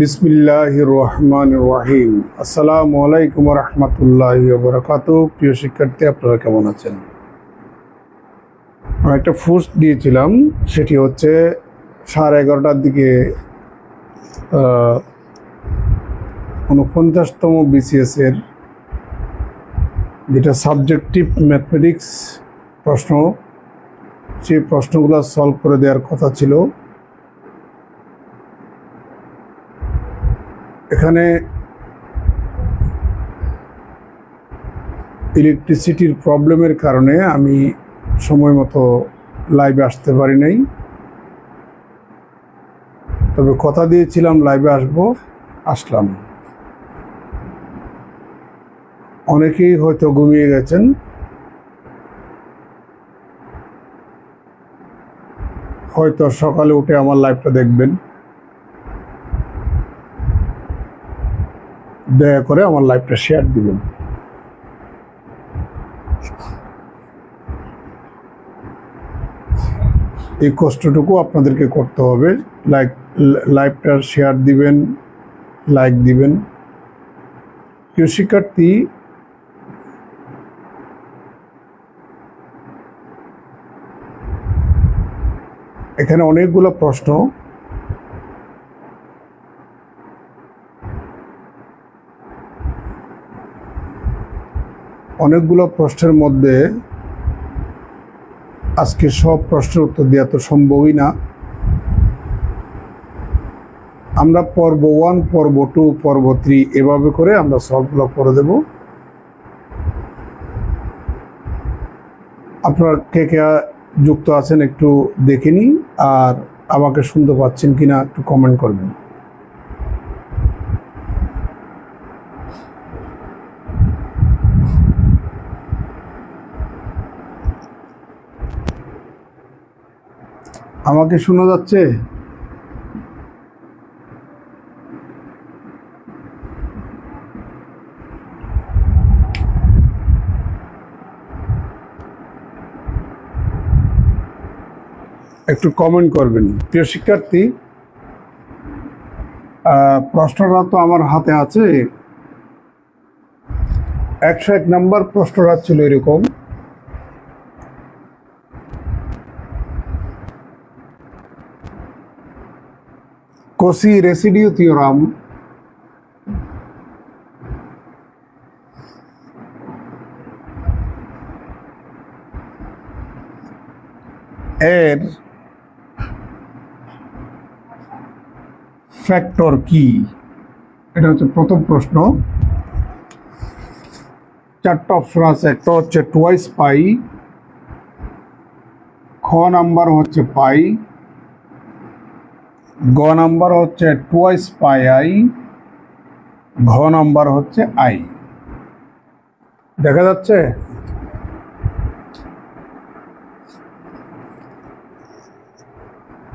বিসমিল্লাহ রহমান রহিম আসসালামু আলাইকুম রহমতুল্লাহ বরকাত প্রিয় শিক্ষার্থী, আপনারা কেমন আছেন? আমি একটা পোস্ট দিয়েছিলাম, সেটি হচ্ছে সাড়ে এগারোটার দিকে উনপঞ্চাশতম বিসিএস এর যেটা সাবজেক্টিভ ম্যাথমেটিক্স প্রশ্ন, সেই প্রশ্নগুলো সলভ করে দেওয়ার কথা ছিল। এখানে ইলেকট্রিসিটির প্রবলেমের কারণে আমি সময় মতো লাইভে আসতে পারি নাই। তবে কথা দিয়েছিলাম লাইভে আসব, আসলাম। অনেকেই হয়তো ঘুমিয়ে গেছেন। হয়তো সকালে উঠে আমার লাইভটা দেখবেন। দয়া করে আমার লাইভটা শেয়ার দিবেন। এই কষ্টটুকু আপনাদেরকে করতে হবে। লাইক লাইভটা শেয়ার দিবেন, লাইক দিবেন। প্রিয় শিক্ষার্থী, এখানে অনেকগুলো প্রশ্ন। অনেকগুলো প্রশ্নের মধ্যে আজকে সব প্রশ্নের উত্তর দেওয়া তো সম্ভবই না। আমরা পর্ব ওয়ান পর্ব টু পর্ব থ্রি এভাবে করে আমরা সলভগুলো করে দেব। আপনারা কে কে যুক্ত আছেন একটু দেখে নিন, আর আমাকে শুনতে পাচ্ছেন কিনা একটু কমেন্ট করবেন। আমাকে শোনা যাচ্ছে? একটু কমেন্ট করবেন। প্রিয় শিক্ষার্থী প্রশ্নটা তো আমার হাতে আছে। একশো এক নম্বর প্রশ্নটা ছিল এরকম। Cauchy residue theorem এর ফ্যাক্টর কি এটা হচ্ছে প্রথম প্রশ্ন। চারটা অপশন আছে। একটা হচ্ছে টুয়াইস পাই খ নাম্বার হচ্ছে পাই গ নাম্বার হচ্ছে টুয়াইস পাই আই, ঘ নাম্বার হচ্ছে আই। দেখা যাচ্ছে?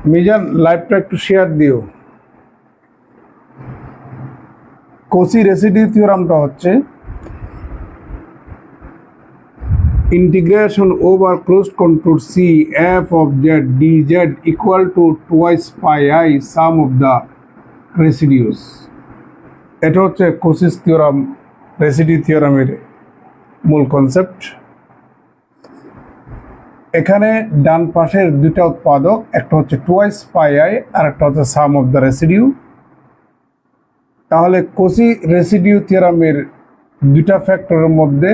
মিজান লাইভটা একটু শেয়ার দিও। কোসি রেসিডি থিওরামটা হচ্ছে integration over closed contour C, f of z dz equal to twice pi i sum of the residues. এটা হচ্ছে কোসিস থিওরাম, রেসিডি থিওরামের মূল কনসেপ্ট এখানে ডান পাশের দুইটা উৎপাদক, একটা হচ্ছে টুয়াইস পাই আই আর একটা হচ্ছে সাম অফ দ্য রেসিডিউ তাহলে কোসি রেসিডিউ থিওরামের দুইটা ফ্যাক্টরের মধ্যে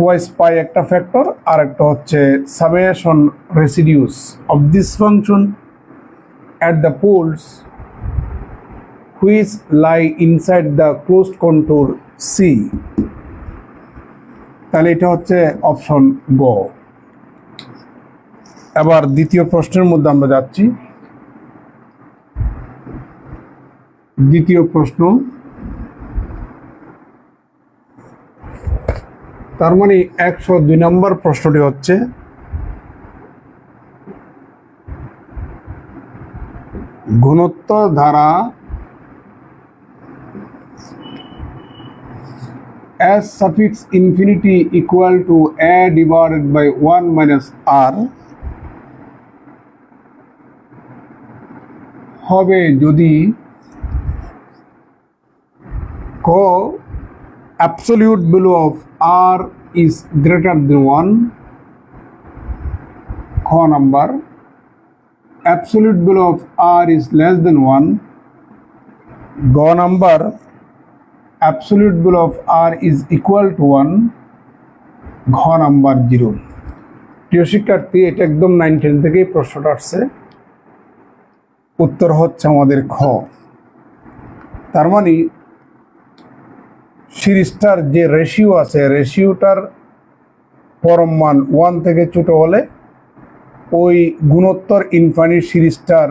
টুয়াইস পাই একটা ফ্যাক্টর আর একটা হচ্ছে summation residues of this function at the poles which lie inside the closed contour C তাহলে এটা হচ্ছে অপশন গ এবার দ্বিতীয় প্রশ্নের মধ্যে আমরা যাচ্ছি। দ্বিতীয় প্রশ্ন তার মানে একশো দুই নম্বর প্রশ্নটি হচ্ছে, ঘনত্ব ধারা S suffix infinity equal to a divided by one minus r হবে যদি ক absolute value of r is greater than 1 খ number absolute value of r is less than 1 গ number absolute value of r is equal to 1 ঘ number zero প্রিয় শিক্ষার্থী এটা একদম নাইন টেন থেকেই প্রশ্নটা আসছে উত্তর হচ্ছে আমাদের খ তার মানে সিরিজটার যে রেশিও আছে রেশিওটার পরম মান ওয়ান থেকে ছোট হলে ওই গুণোত্তর ইনফানিট সিরিজটার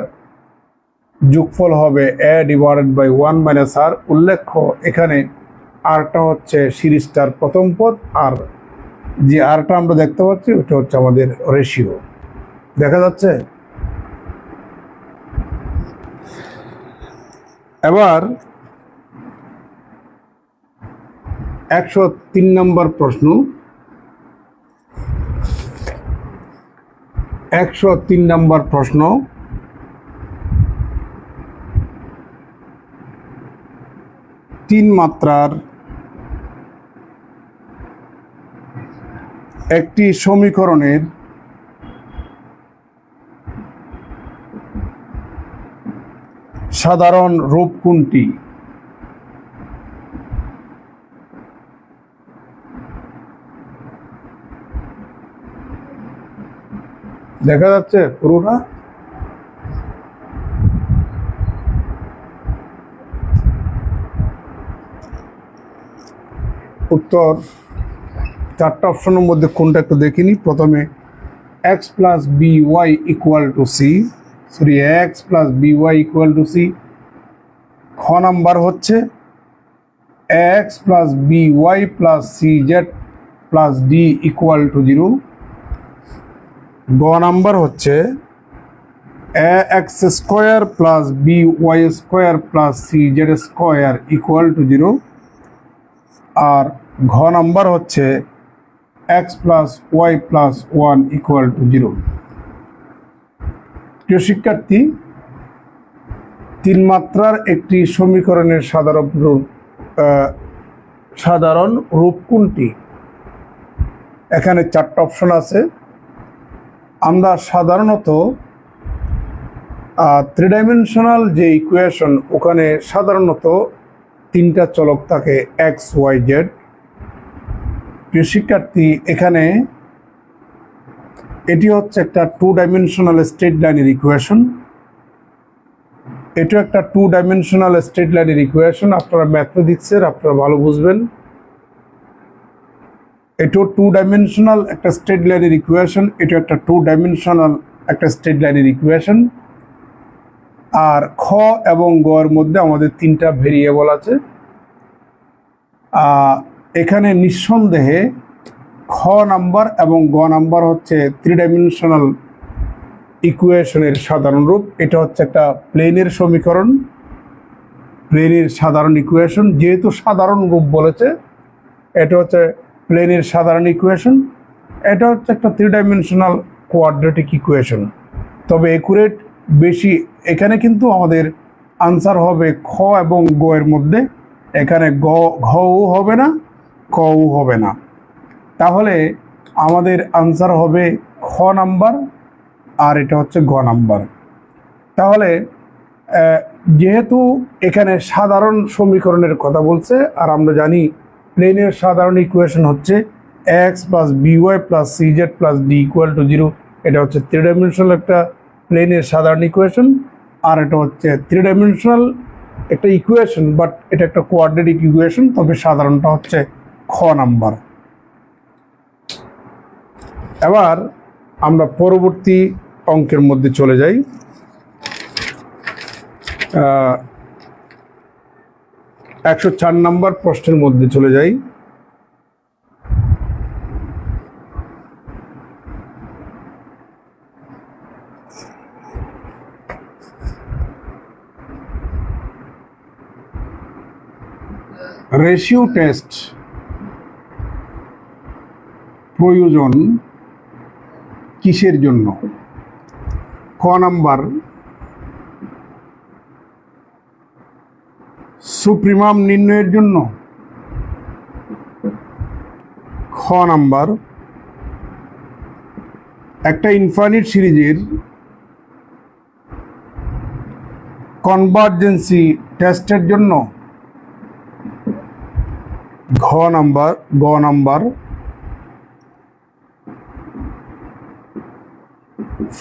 যোগফল হবে a divided by one minus r উল্লেখ্য, এখানে আরটা হচ্ছে সিরিজটার প্রথম পদ, আর যে আরটা আমরা দেখতে পাচ্ছি ওটা হচ্ছে আমাদের রেশিও দেখা যাচ্ছে? এবার একশো তিন নম্বর প্রশ্ন। একশো তিন নম্বর প্রশ্ন। তিন মাত্রার একটি সমীকরণের সাধারণ রূপ কোনটি? দেখা যাচ্ছে পুরোটা? উত্তর, চারটা অপশনের মধ্যে কোনটা একটু দেখিনি। প্রথমে x plus b y equal to c sorry x plus b y equal to c খ নাম্বার হচ্ছে x plus b y plus c z plus d equal to zero গ নাম্বার হচ্ছে a x square plus b y square plus c z square equal to zero. আর ঘ number হচ্ছে x plus y plus one equal to zero. প্রিয় শিক্ষার্থী, তিন মাত্রার একটি সমীকরণের সাধারণ রূপ সাধারণ রূপ কোনটি? এখানে চারটা অপশন আছে। আমরা সাধারণত থ্রি ডাইমেনশনাল যে ইকুয়েশন ওখানে সাধারণত তিনটা চলক থাকে এক্স ওয়াই জেড শিক্ষার্থী, এখানে এটি হচ্ছে একটা টু ডাইমেনশনাল স্ট্রেট লাইনের ইকুয়েশন এটা একটা টু ডাইমেনশনাল স্ট্রেট লাইনের ইকুয়েশন আপনারা ম্যাথমেটিক্সের আপনারা ভালো বুঝবেন। এটাও টু ডাইমেনশনাল একটা স্ট্রেট লাইনের ইকুয়েশন এটা একটা টু ডাইমেনশনাল একটা স্ট্রেট লাইনের ইকুয়েশন আর খ এবং গ এর মধ্যে আমাদের তিনটা ভেরিয়েবল আছে। এখানে নিঃসন্দেহে খ নাম্বার এবং গ নাম্বার হচ্ছে থ্রি ডাইমেনশনাল ইকুয়েশনের সাধারণ রূপ। এটা হচ্ছে একটা প্লেনের সমীকরণ। প্লেনের সাধারণ ইকুয়েশন যেহেতু সাধারণ রূপ বলেছে, এটা হচ্ছে প্লেনের সাধারণ ইকুয়েশন এটা হচ্ছে একটা থ্রি ডাইমেনশনাল কোয়াড্রেটিক ইকুয়েশন তবে একুরেট বেশি, এখানে কিন্তু আমাদের আনসার হবে খ এবং গ এর মধ্যে, এখানে গ, ঘও হবে না, কও হবে না। তাহলে আমাদের আনসার হবে খ নাম্বার, আর এটা হচ্ছে গ নাম্বার। তাহলে যেহেতু এখানে সাধারণ সমীকরণের কথা বলছে, আর আমরা জানি প্লেনের সাধারণ ইকুয়েশন হচ্ছে x plus b y plus CZ plus d equal to zero এটা হচ্ছে থ্রি ডাইমেনশনাল একটা প্লেনের সাধারণ ইকুয়েশন আর এটা হচ্ছে থ্রি ডাইমেনশনাল একটা ইকুয়েশন বাট এটা একটা কোয়াড্রেটিক ইকুয়েশন তবে সাধারণটা হচ্ছে খ নাম্বার। এবার আমরা পরবর্তী অঙ্কের মধ্যে চলে যাই। একশো চার নম্বর প্রশ্নের মধ্যে চলে যাই। রেশিও টেস্ট প্রয়োজন কিসের জন্য? ক নাম্বার সুপ্রিমাম নির্ণয়ের জন্য খ নাম্বার একটা ইনফাইনিট সিরিজের কনভার্জেন্সি টেস্টের জন্য ঘ নাম্বার, গ নাম্বার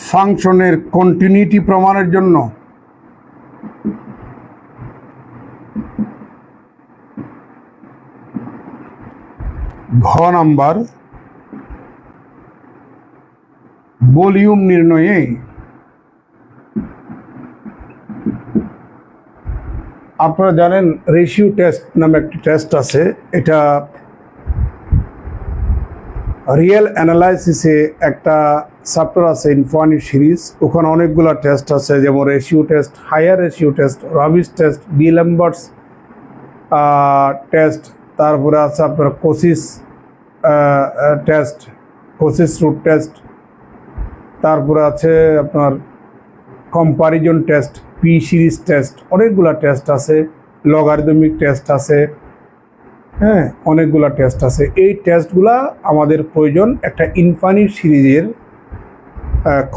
ফাংশনের কন্টিনিউটি প্রমাণের জন্য ঘ নাম্বার ভলিউম নির্ণয়ে আপনারা জানেন রেশিও টেস্ট নামে একটি টেস্ট আছে। এটা রিয়েল অ্যানালাইসিসে একটা চ্যাপ্টার আছে ইনফানি সিরিজ ওখানে অনেকগুলো টেস্ট আছে, যেমন ratio test, higher ratio test Raabe's test d'Alembert's test, তারপরে আছে আপনার Cauchy's test Cauchy's root test তারপরে আছে আপনার comparison test p series test অনেকগুলা টেস্ট আছে লগারিদমিক টেস্ট আছে হ্যাঁ অনেকগুলা টেস্ট আছে। এই টেস্টগুলা আমাদের প্রয়োজন একটা ইনফানিট সিরিজের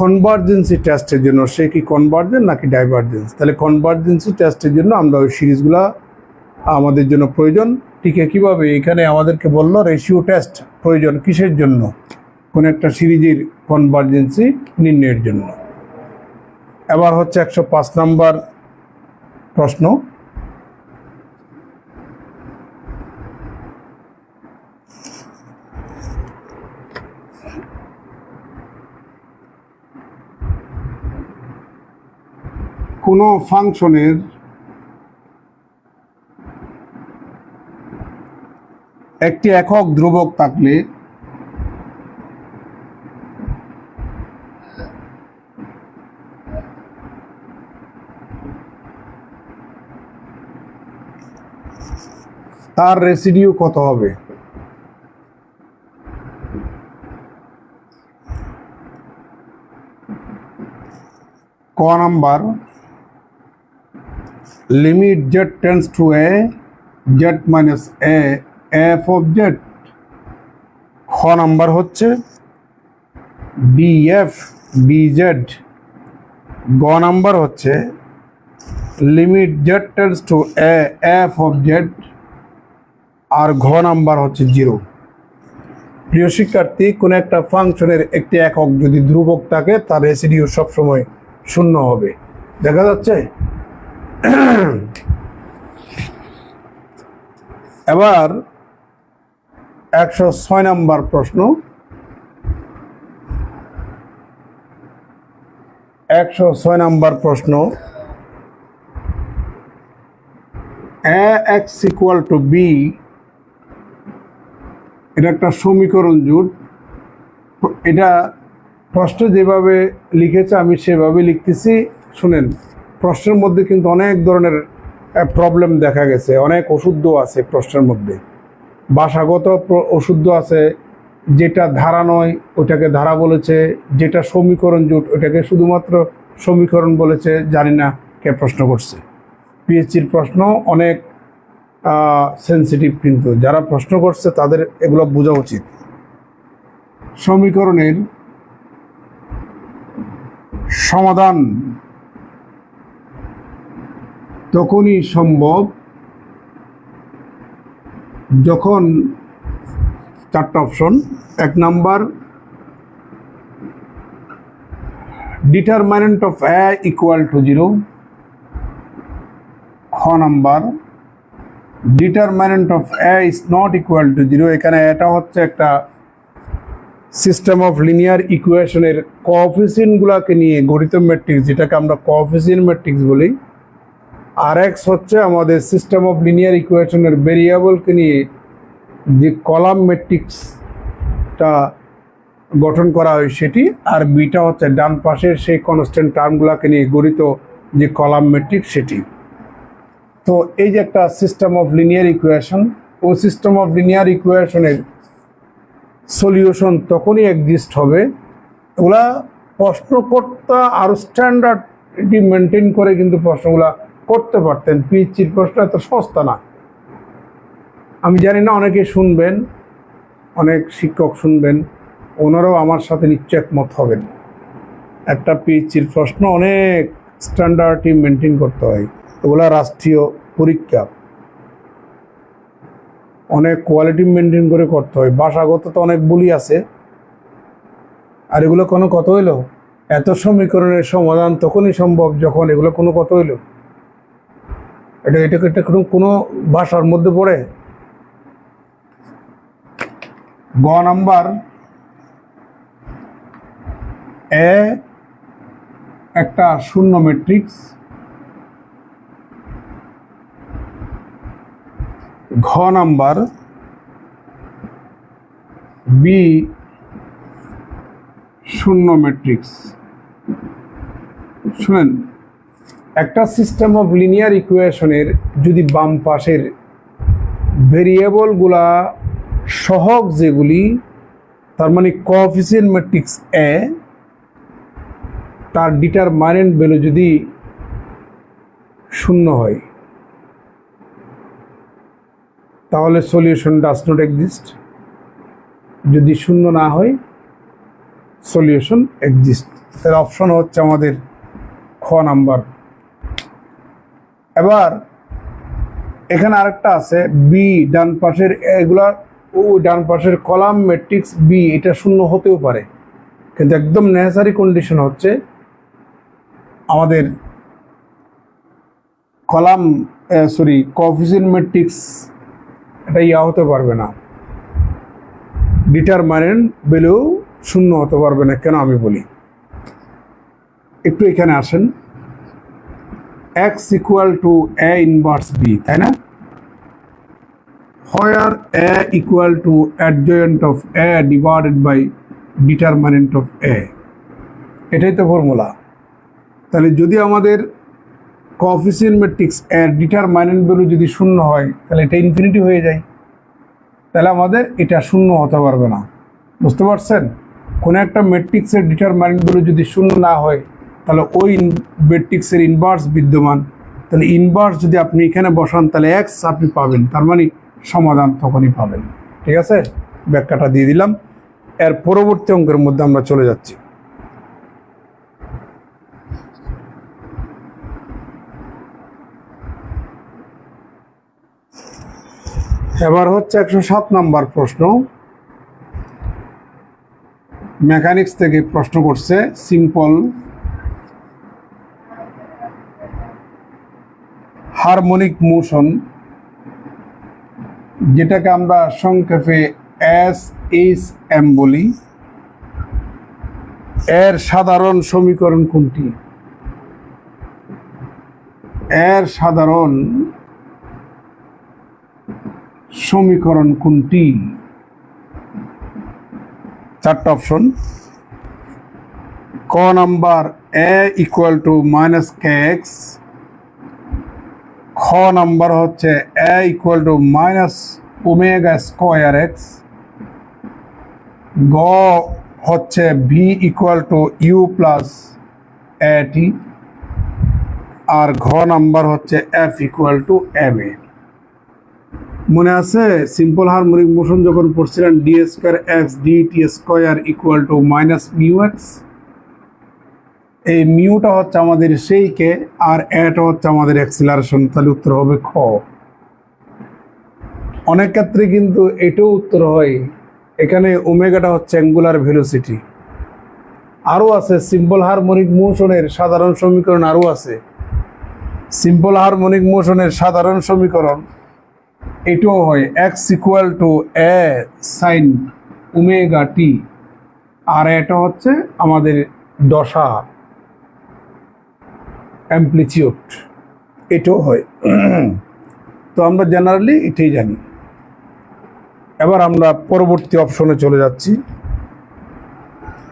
কনভার্জেন্সি টেস্টের জন্য। সে কি কনভার্জেন্ট নাকি ডাইভার্জেন্স তাহলে কনভার্জেন্সি টেস্টের জন্য আমরা ওই সিরিজগুলা আমাদের জন্য প্রয়োজন। ঠিক কীভাবে? এখানে আমাদেরকে বলল রেশিও টেস্ট প্রয়োজন কিসের জন্য? কোন একটা সিরিজের কনভার্জেন্সি নির্ণয়ের জন্য। এবার হচ্ছে একশো পাঁচ নাম্বার প্রশ্ন। কোনো ফাংশনের একটি একক ধ্রুবক থাকলে তার রেসিডিউ কত হবে? ক number limit z tends to a z minus a f of z খ নাম্বার হচ্ছে ডিএফ ডিজেড গ নাম্বার হচ্ছে limit z tends to a f of z আর ঘ নাম্বার হচ্ছে জিরো প্রিয় শিক্ষার্থী, কোনো একটা ফাংশনের একটি একক যদি ধ্রুবক থাকে, তার রেসিডিউ সবসময় শূন্য হবে। দেখা যাচ্ছে? এবার একশো ছয় নম্বর প্রশ্ন। একশো ছয় নম্বর প্রশ্ন। এক্স ইকুয়াল টু বি এটা একটা সমীকরণ জুট। এটা প্রশ্ন যেভাবে লিখেছে, আমি সেভাবে লিখতেছি। শুনেন, প্রশ্নের মধ্যে কিন্তু অনেক ধরনের প্রবলেম দেখা গেছে, অনেক অশুদ্ধ আছে প্রশ্নের মধ্যে। প্র- অশুদ্ধ আছে, যেটা ধারা নয় ওটাকে ধারা বলেছে, যেটা সমীকরণ জুট ওটাকে শুধুমাত্র সমীকরণ বলেছে, জানি না কে প্রশ্ন করছে। পিএইচডির প্রশ্ন অনেক সেন্সিটিভ কিন্তু। যারা প্রশ্ন করছে তাদের এগুলো বোঝা উচিত। সমীকরণের সমাধান। তখনই সম্ভব যখন চারটা অপশন এক number determinant of a equal to zero খ number determinant of a is not equal to zero এখানে এটা হচ্ছে একটা সিস্টেম অফ লিনিয়ার ইকুয়েশনের কোঅফিসিয়েন্টগুলোকে নিয়ে গঠিত ম্যাট্রিক্স যেটাকে আমরা কোঅফিসিয়েন্ট ম্যাট্রিক্স বলি। আর এক্স হচ্ছে আমাদের সিস্টেম অফ লিনিয়ার ইকুয়েশনের ভেরিয়েবলকে নিয়ে যে কলাম ম্যাট্রিক্সটা গঠন করা হয় সেটি, আর বিটা হচ্ছে ডান পাশের সেই কনস্ট্যান্ট টার্মগুলোকে নিয়ে গঠিত যে কলাম ম্যাট্রিক্স সেটি। তো এই যে একটা সিস্টেম অফ লিনিয়ার ইকুয়েশন ও সিস্টেম অফ লিনিয়ার ইকুয়েশনের সলিউশন তখনই এক্সিস্ট হবে। ওগুলা প্রশ্নকর্তা আরও স্ট্যান্ডার্ড মেনটেন করে কিন্তু প্রশ্নগুলা করতে পারতেন পিএইচডির প্রশ্ন এত সস্তা না। আমি জানি না অনেকে শুনবেন, অনেক শিক্ষক শুনবেন, ওনারাও আমার সাথে নিশ্চয় একমত হবেন। একটা পিএইচডির প্রশ্ন অনেক স্ট্যান্ডার্ডটি মেনটেন করতে হয় ওগুলা রাষ্ট্রীয় পরীক্ষা। অনেক কোয়ালিটি মেনটেন করে করতে হয়, ভাষাগত তো অনেক বলি আছে। আর এগুলো কোনো কত হইল? এত সমীকরণের সমাধান তখনই সম্ভব যখন এগুলো কোনো কত হইল? এটা এটা এটা কোনো কোনো ভাষার মধ্যে পড়ে? গ নাম্বার। এ একটা শূন্য ম্যাট্রিক্স ঘ নাম্বার। বি শূন্য ম্যাট্রিক্স শুনেন একটা সিস্টেম অফ লিনিয়ার ইকুয়েশনের যদি বাম পাশের ভেরিয়েবলগুলা সহগ যেগুলি, তার মানে কোঅফিসিয়েন্ট ম্যাট্রিক্স এ তার ডিটারমাইনেন্ট ভ্যালু যদি শূন্য হয়, তাহলে সলিউশন ডাস নট এক্সিস্ট যদি শূন্য না হয় সলিউশন এক্সিস্ট এর অপশন হচ্ছে আমাদের খ নাম্বার। এবার এখানে আরেকটা আছে বি ডান পাশের, এগুলা, ও, ডান পাশের কলাম ম্যাট্রিক্স বি এটা শূন্য হতেও পারে। কিন্তু একদম নেসেসারি কন্ডিশন হচ্ছে আমাদের কলাম সরি কফিসিন ম্যাট্রিক্স এটা ইয়া হতে পারবে না। ডিটারমাইনেন্ট ভ্যালু শূন্য হতে পারবে না, কেন আমি বলি? একটু এখানে আসেন। X equal to A inverse B, তাই না? Where A equal to adjoint of A divided by determinant of A. এটাই তো ফর্মুলা। তাহলে যদি আমাদের কোঅফিসিয়েন্ট ম্যাট্রিক্স এর ডিটারমাইনেন্ট ভ্যালু যদি শূন্য হয়, তাহলে এটা ইনফিনিটি হয়ে যায়। তাহলে আমাদের এটা শূন্য হতে পারবে না। বুঝতে পারছেন? কোনো একটা ম্যাট্রিক্সের ডিটারমাইনেন্ট ভ্যালু যদি শূন্য না হয় তাহলে ওই ম্যাট্রিক্সের ইনভার্স বিদ্যমান। তাহলে ইনভার্স যদি আপনি এখানে বসান, তাহলে এক্স আপনি পাবেন। তার মানে সমাধান তখনই পাবেন। ঠিক আছে? ব্যাখ্যাটা দিয়ে দিলাম। এর পরবর্তী অঙ্কের মধ্যে আমরা চলে যাচ্ছি। এবার হচ্ছে একশো সাত নাম্বার প্রশ্ন। মেকানিক্স থেকে প্রশ্ন করছে সিম্পল হারমোনিক মোশন, যেটাকে আমরা সংক্ষেপে এস এইচ এম বলি। এর সাধারণ সমীকরণ কোনটি? এর সাধারণ সমীকরণ কোনটি? চারটা অপশন। ক number a equal to minus k x খ নাম্বার হচ্ছে a equal to minus omega square x গ হচ্ছে v equal to u plus a t আর ঘ নাম্বার হচ্ছে f equal to m a মনে আছে? সিম্পল হারমোনিক মোশন যখন পড়ছিলেন d square x d t square equal to minus mu x এই মিউটা হচ্ছে আমাদের সেই কে, আর এটা হচ্ছে আমাদের অ্যাক্সিলারেশন তাহলে উত্তর হবে খ। অনেক ক্ষেত্রে কিন্তু এটাও উত্তর হয়। এখানে ওমেগাটা হচ্ছে অ্যাঙ্গুলার ভেলোসিটি আরও আছে সিম্পল হারমোনিক মোশনের সাধারণ সমীকরণ আরও আছে। সিম্পল হারমোনিক মোশনের সাধারণ সমীকরণ এটাও হয়। X equal to a sine omega t আর এটা হচ্ছে আমাদের দশা। অ্যাম্পলিচিউড, এটাও হয়। তো আমরা জেনারেলি এটাই জানি। এবার আমরা পরবর্তী অপশনে চলে যাচ্ছি।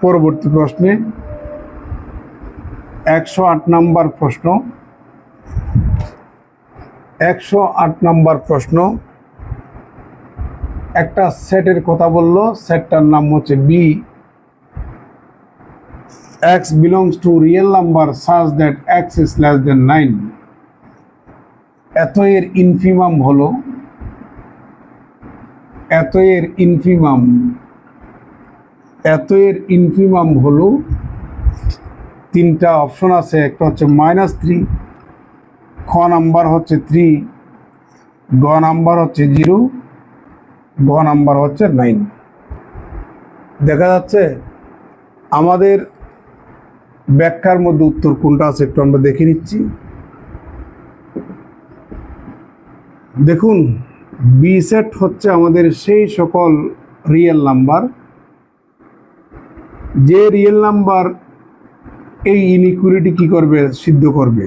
পরবর্তী প্রশ্নে একশো আট নাম্বার প্রশ্ন। একশো আট নাম্বার প্রশ্ন। একটা সেটের কথা বলল সেটটার নাম হচ্ছে B x belongs to real number such that x is less than 9 এত এর ইনফিমাম হলো। এত এর ইনফিমাম এত এর ইনফিমাম হলো। তিনটা অপশন আছে। একটা হচ্ছে মাইনাস থ্রি খ নাম্বার হচ্ছে থ্রি গ নাম্বার হচ্ছে জিরো গ নাম্বার হচ্ছে নাইন দেখা যাচ্ছে, আমাদের ব্যাখ্যার মধ্যে উত্তর কোনটা আছে একটু আমরা দেখে নিচ্ছি। দেখুন বি সেট হচ্ছে আমাদের সেই সকল রিয়েল নাম্বার যে রিয়েল নাম্বার এই ইনইকুইলিটি কি করবে, সিদ্ধ করবে।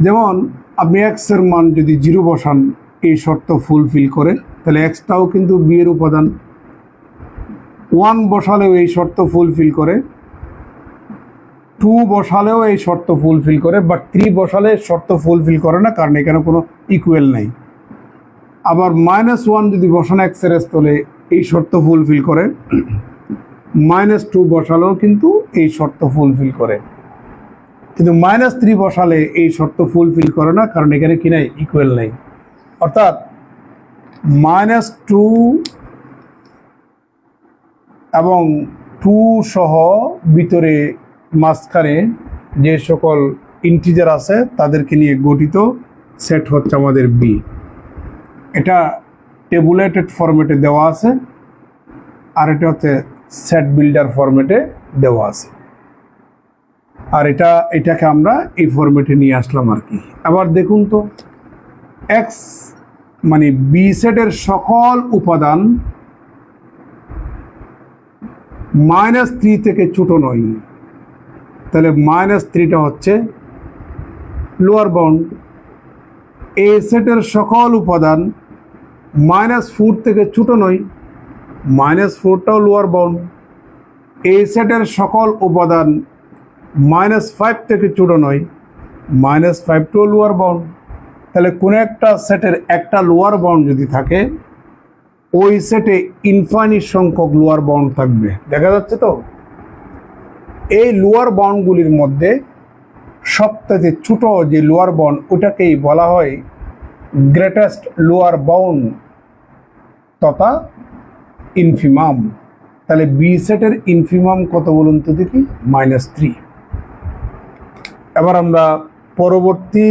যেমন, আপনি এক্সের মান যদি জিরো বসান, এই শর্ত ফুলফিল করে, তাহলে এক্সটাও কিন্তু বিয়ের উপাদান। ওয়ান বসালেও এই শর্ত ফুলফিল করে। টু বসালেও এই শর্ত ফুলফিল করে বাট থ্রি বসালে শর্ত ফুলফিল করে না, কারণ এখানে কোনো ইকুয়াল নাই। আবার মাইনাস ওয়ান যদি বসান এক্সের স্থলে, এই শর্ত ফুলফিল করে। মাইনাস টু বসালেও কিন্তু এই শর্ত ফুলফিল করে। কিন্তু মাইনাস থ্রি বসালে এই শর্ত ফুলফিল করে না, কারণ এখানে কি নাই? ইকুয়াল নাই। অর্থাৎ মাইনাস টু এবং টু সহ ভিতরে মাঝখানে যে সকল ইন্টিজার আছে, তাদেরকে নিয়ে গঠিত সেট হচ্ছে আমাদের বি এটা টেবুলেটেড ফরম্যাটে দেওয়া আছে, আর এটা হচ্ছে সেট বিল্ডার ফরম্যাটে দেওয়া আছে। আর এটা, এটাকে আমরা এই ফরম্যাটে নিয়ে আসলাম আর কি। আবার দেখুন তো এক্স মানে বি সেটের সকল উপাদান মাইনাস থ্রি থেকে ছোট নয়। তাহলে মাইনাস থ্রিটা হচ্ছে লোয়ার বাউন্ড এ সেটের সকল উপাদান মাইনাস ফোর থেকে ছোট নয় মাইনাস ফোরটাও লোয়ার বাউন্ড এ সেটের সকল উপাদান মাইনাস ফাইভ থেকে ছোট নয় মাইনাস ফাইভটাও লোয়ার বাউন্ড তাহলে কোনো একটা সেটের একটা লোয়ার বাউন্ড যদি থাকে, ওই সেটে ইনফাইনিট সংখ্যক লোয়ার বাউন্ড থাকবে। দেখা যাচ্ছে তো? এই লোয়ার বাউন্ডগুলির মধ্যে সবথেকে ছোট যে লোয়ার বাউন্ড ওটাকেই বলা হয় গ্রেটেস্ট লোয়ার বাউন্ড তথা ইনফিমাম। তাহলে বি সেটের ইনফিমাম কত বলুন তো দেখি? মাইনাস থ্রি এবার আমরা পরবর্তী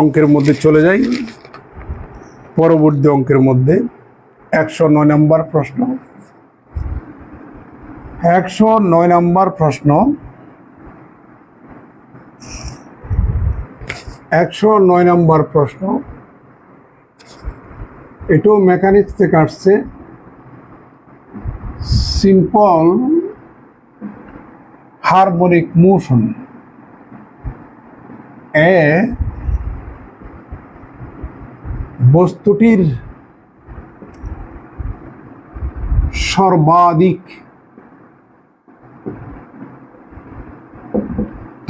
অঙ্কের মধ্যে চলে যাই। পরবর্তী অঙ্কের মধ্যে একশো নয় নম্বর প্রশ্ন। একশো নয় নম্বর প্রশ্ন। একশো নয় নম্বর প্রশ্ন। এটাও মেকানিক্স থেকে আসছে। Simple harmonic motion. এ বস্তুটির সর্বাধিক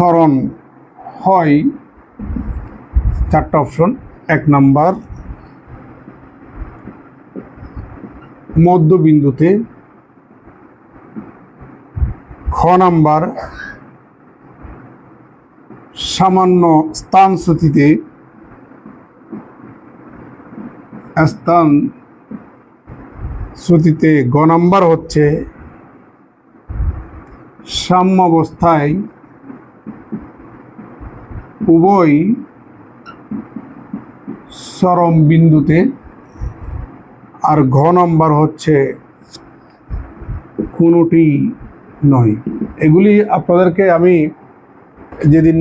ত্বরণ হয় চারটা অপশন। এক নাম্বার, মধ্যবিন্দুতে। খ নাম্বার, সামান্য স্থানচ্যুতিতে। স্থান শ্রুতিতে গ নাম্বার হচ্ছে সাম্যাবস্থায় উভয় চরম বিন্দুতে। আর ঘ নাম্বার হচ্ছে কোনোটি নয়। এগুলি আপনাদেরকে আমি যেদিন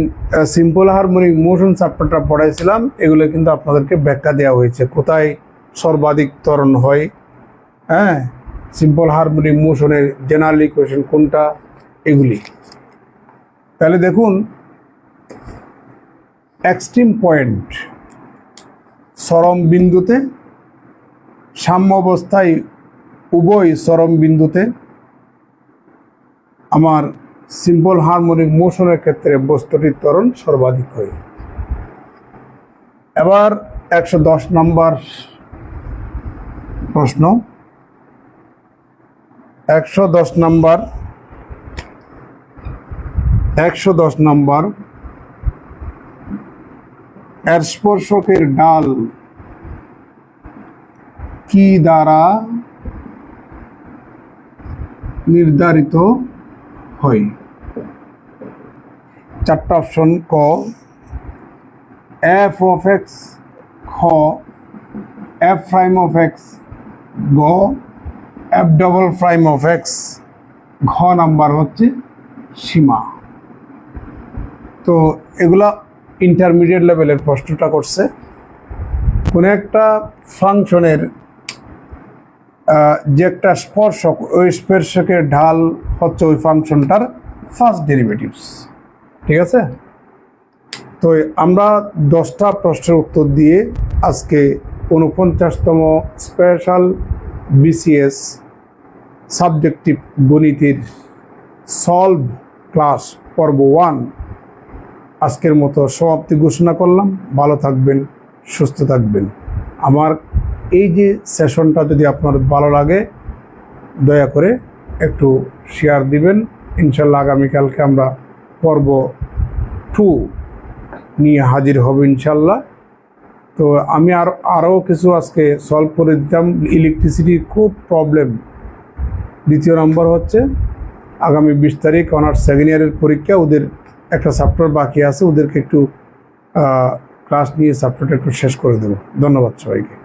সিম্পল হারমোনিক মোশন চ্যাপ্টারটা পড়াইছিলাম, এগুলো কিন্তু আপনাদেরকে ব্যাখ্যা দেওয়া হয়েছে। কোথায় সর্বাধিক ত্বরণ হয় হ্যাঁ? সিম্পল হারমোনিক মোশনের জেনারেল ইকুয়েশন কোনটা? এগুলি। তাহলে দেখুন এক্সট্রিম পয়েন্ট চরম বিন্দুতে সাম্য অবস্থায় উভয় চরম বিন্দুতে আমার সিম্পল হারমোনিক মোশনের ক্ষেত্রে বস্তুটির ত্বরণ সর্বাধিক হয়। এবার একশো দশ নম্বর প্রশ্ন। একশো দশ নম্বর, একশো দশ নম্বর এর স্পর্শকের ডাল কি দ্বারা নির্ধারিত হয়? চারটা অপশন ক। এফ অফ এক্স, খ। এফ প্রাইম অফ এক্স, গ। F double prime of x, ঘ নাম্বার হচ্ছে সীমা। তো এগুলা ইন্টারমিডিয়েট লেভেলের প্রশ্নটা করছে। কোনো একটা ফাংশনের যে একটা স্পর্শক, ওই স্পর্শকের ঢাল হচ্ছে ওই ফাংশনটার ফার্স্ট ডেরিভেটিভস ঠিক আছে? তো আমরা দশটা প্রশ্নের উত্তর দিয়ে আজকে উনপঞ্চাশতম স্পেশাল বিসিএস সাবজেক্টিভ গণিতের সলভ ক্লাস পর্ব ওয়ান আজকের মতো সমাপ্তি ঘোষণা করলাম। ভালো থাকবেন, সুস্থ থাকবেন। আমার এই যে সেশনটা যদি আপনার ভালো লাগে, দয়া করে একটু শেয়ার দিবেন। ইনশাল্লাহ আগামীকালকে আমরা পর্ব টু নিয়ে হাজির হব ইনশাল্লাহ। তো আমি আর আরও কিছু আজকে সলভ করে দিতাম। ইলেকট্রিসিটির খুব প্রবলেম দ্বিতীয় নম্বর হচ্ছে, আগামী বিশ তারিখ অনার্স সেকেন্ড ইয়ারের পরীক্ষা। ওদের একটা চ্যাপ্টার বাকি আছে, ওদেরকে একটু ক্লাস নিয়ে চ্যাপ্টারটা একটু শেষ করে দেবো। ধন্যবাদ সবাইকে।